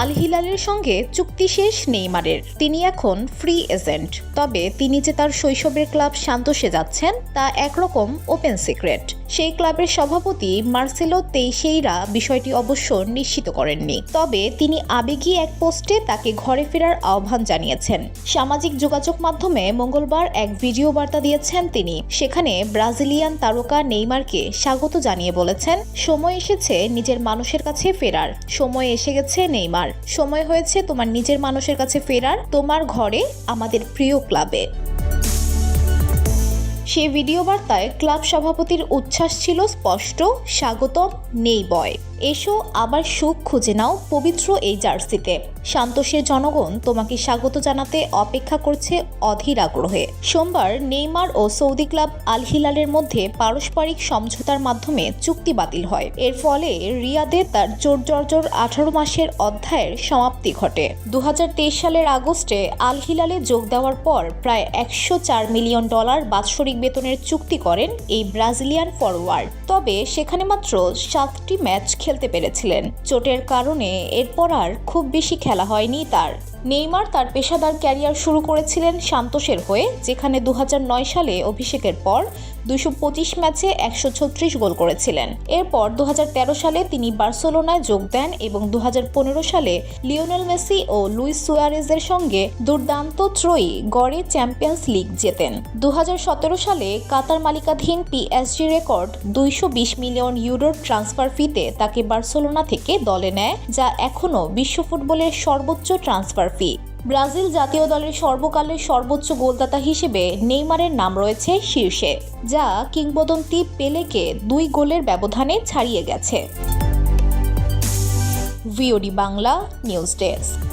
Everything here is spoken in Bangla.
আল হিলালের সঙ্গে চুক্তি শেষ নেইমারের। তিনি এখন ফ্রি এজেন্ট তবে তিনি যে তার শৈশবের ক্লাব সান্তোসে যাচ্ছেন, তা একরকম ওপেন সিক্রেট সেই ক্লাবের সভাপতি মার্সেলো তেইসেইরা বিষয়টি অবশ্য নিশ্চিত করেননি। তবে তিনি আবেগী এক পোস্টে তাকে ঘরে ফেরার আহ্বান জানিয়েছেন। সামাজিক যোগাযোগ মাধ্যমে মঙ্গলবার এক ভিডিও বার্তা দিয়েছেন তিনি। সেখানে ব্রাজিলিয়ান তারকা নেইমারকে স্বাগত জানিয়ে বলেছেন, সময় এসেছে নিজের মানুষের কাছে ফেরার। সময় এসে গেছে নেইমার। সময় হয়েছে তোমার নিজের মানুষের কাছে ফেরার। তোমার ঘরে, আমাদের প্রিয় ক্লাবে। সে ভিডিও বার্তায় ক্লাব সভাপতির উচ্ছ্বাস ছিল স্পষ্ট স্বাগতম নেই বয়। এসো আবার সুখ খুঁজে নাও পবিত্র এই জার্সিতে। সান্তোষের জনগণ তোমাকে স্বাগত জানাতে অপেক্ষা করছে অধীর আগ্রহে। সোমবার নেইমার ও সৌদি ক্লাব আল হিলালের মধ্যে পারস্পরিক সমঝোতার মাধ্যমে চুক্তি বাতিল হয়। এর ফলে রিয়াদে তার চোরজর্জর আঠারো মাসের অধ্যায়ের সমাপ্তি ঘটে। দু হাজার তেইশ সালের আগস্টে আল হিলালে যোগ দেওয়ার পর প্রায় একশো চার মিলিয়ন ডলার বাৎসরিক বেতনের চুক্তি করেন এই ব্রাজিলিয়ান ফরওয়ার্ড তবে সেখানে মাত্র সাতটি ম্যাচ খেলতে পেরেছিলেন। চোটের কারণে এরপর আর খুব বেশি খেলা হয়নি তার। নেইমার তার পেশাদার ক্যারিয়ার শুরু করেছিলেন সান্তোষের হয়ে, যেখানে দু হাজার নয় সালে অভিষেকের পর দুশো ম্যাচে একশো ছত্রিশ গোল করেছিলেন। এরপর দু হাজার তেরো সালে তিনি বার্সেলোনায় যোগ দেন এবং দু হাজার পনেরো সালে লিওনেল মেসি ও লুইস সুয়ারেজের সঙ্গে দুর্দান্ত ত্রয়ী গড়ে চ্যাম্পিয়ন্স লিগ জেতেন। দু হাজার সতেরো সালে কাতার মালিকাধীন পিএসজি রেকর্ড দুইশো বিশ মিলিয়ন ইউরোর ট্রান্সফার ফিতে তাকে বার্সেলোনা থেকে দলে নেয়, যা এখনও বিশ্ব ফুটবলের সর্বোচ্চ ট্রান্সফার ফি ব্রাজিল জাতীয় দলের সর্বকালের সর্বোচ্চ গোলদাতা হিসেবে নেইমারের নাম রয়েছে শীর্ষে, যা কিংবদন্তি পেলেকে দুই গোলের ব্যবধানে ছাড়িয়ে গেছে। VOD Bangla, news desk.